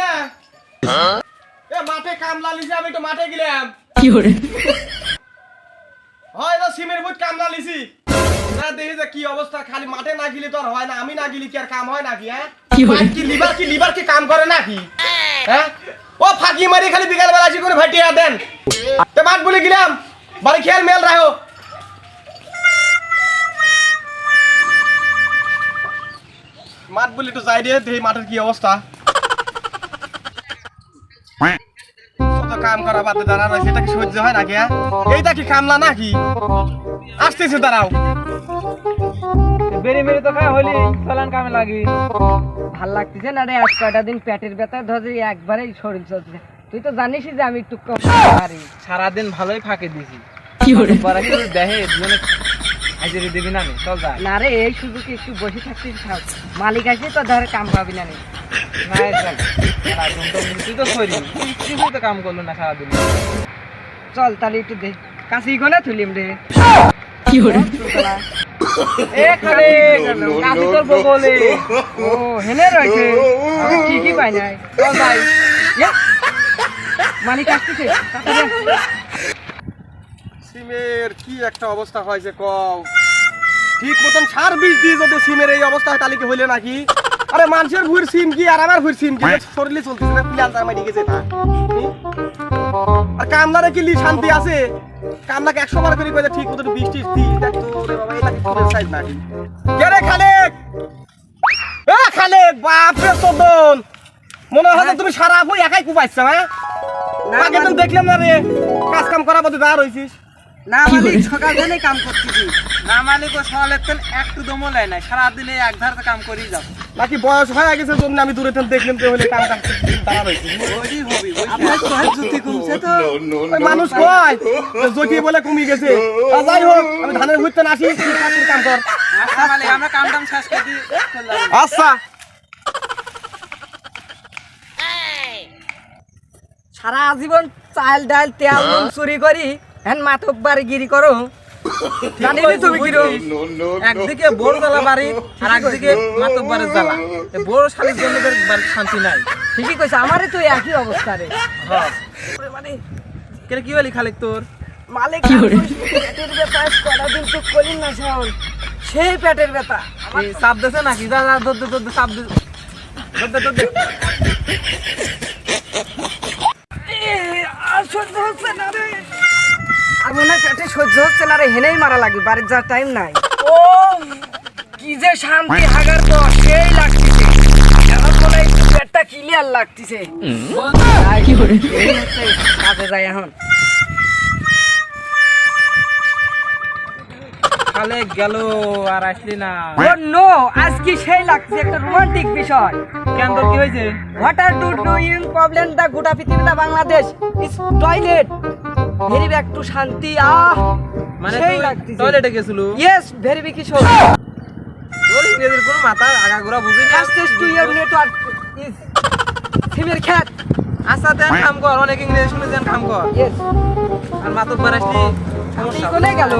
কে এ মাঠে কামলা লিছি আমি তো মাঠে গেলাম। 有人，হয় না সিমের বুট কামলা লিছি। না দেখি যে কি অবস্থা খালি মাঠে না গেলে তো আর হয় না আমি না গেলে কি আর কাম হয় নাকি হ্যাঁ? কি লিভার কি লিভার কি কাম করে নাকি? হ্যাঁ? ও ফাঁকি মারি খালি বিকাল বেলা আসি করে ভাটিয়া দেন। তো মাঠ বলে গেলাম বাড়ি খেয়াল মেল রাখো। মাঠ বলি তো যাই দেখি মাঠের কি অবস্থা। কাম করা বাদে দাঁড়ানো সেটা কি সহ্য হয় নাকি হ্যাঁ? এইটা কি কামলা নাকি? আসতেছে দাঁড়াও। বেরি মেরি তো খাওয়া হলি ফলান কামে লাগি। ভালো লাগতেছে না রে আজ কয়টা দিন পেটের ব্যথা ধরে একবারেই শরীর চলছে। তুই তো জানিসই যে আমি একটু কম পারি সারাদিন ভালোই ফাঁকে দিছি। কি দেখে দুজনে হাজিরি দিবি না চল যা। না রে এই সুযোগে একটু বসে থাকতিস থাক। মালিক আসে তো ধরে কাম পাবি না তুই তো সরি। কিছুই তো কাম করল না সারাদিন চল তাহলে একটু দেখ কাশি গোনা তুলিম রে। মালিক আসতেছে। সিমের কি একটা অবস্থা হয় যে কও? ঠিক মতন সার বিষ দিয়ে যদি সিমের এই অবস্থা হয় তাহলে কি হইলে নাকি? আরে মানুষের ভুঁড় সিম কি আর আমার ভুঁড় সিম কি? শরীরে চলতেছে না পিলান তার মারি গেছে তা আর কামলারে কি লি শান্তি আছে? কামলাকে একশো বার করে কয়ে ঠিক মতন বৃষ্টি দি দেখ তো রে বাবা এটা কি ফুলের সাইজ নাকি? কে রে খালেক? এ খালেক বাপ রে সদন মনে হয় তুমি সারা বই একাই কুপাইছো হ্যাঁ? আগে তো দেখলাম না রে কাজ কাম করা বলতে দাঁড় হয়েছিস না মালিক সকাল থেকে কাম করতেছি। না মালিক ও একটু দমও লাই নাই সারাদিনে এক ধারে কাম করেই যাব নাকি বয়স হয়ে গেছে জন্য আমি দূরে থেকে দেখলাম তো হলে কাম কাম দাঁড়া রয়েছে আপনার শরীর জুতি কমছে তো? মানুষ কয়? যে বলে কমে গেছে। যাই হোক আমি ধানের ঘুরতে আসি কাম কর আচ্ছা মালিক আমরা কাম টাম শেষ করে দিই আচ্ছা। সারা জীবন চাল ডাল তেল চুরি করি হ্যান মাথক বাড়ি গিরি করো। জানি না তুমি কিরো একদিকে বড় জ্বালা বাড়ি আর একদিকে জ্বালা। বড় শান্তি নাই। ঠিকই কইছে আমারই তো একই অবস্থা রে। হ্যাঁ মানে কেন কি বলি খালিক তোর? মালিক কি করে? পেটের ব্যথা কটা দিন তো না শাওন। সেই পেটের ব্যথা। এই সাপ দেছে নাকি? যা যা দর দে সাপ দে দর দে এ, আর সহ্য হচ্ছে না রে আর মনে হয় পেটে হচ্ছে হেনেই মারা লাগবে বাড়ির যাওয়ার টাইম নাই। ও কি যে শান্তি হাগার তো সেই লাগতেছে। এখন মনে হয় পেটটা ক্লিয়ার লাগতেছে? কাজে যাই এখন। গেল আর আসলি না। ও নো আজকে সেই লাগছে একটা রোমান্টিক বিষয়। কেন তোর কি হয়েছে? What are to doing problem the গোটা পৃথিবীটা Bangladesh is toilet very back to শান্তি আহ মানে সেই তুই লাগতেছে। টয়লেটে গেছিল? ইয়েস ভেরি বিগ কিশোর তোর ইংরেজির কোনো মাথা আগাগোড়া বুঝি না? Access to your network is সিমের খ্যাট আচ্ছা দেন কাম কর অনেক ইংরেজি শুনে দেন কাম কর। ইয়েস আর মাতব আপনি সমস্যা। কোনে গেল।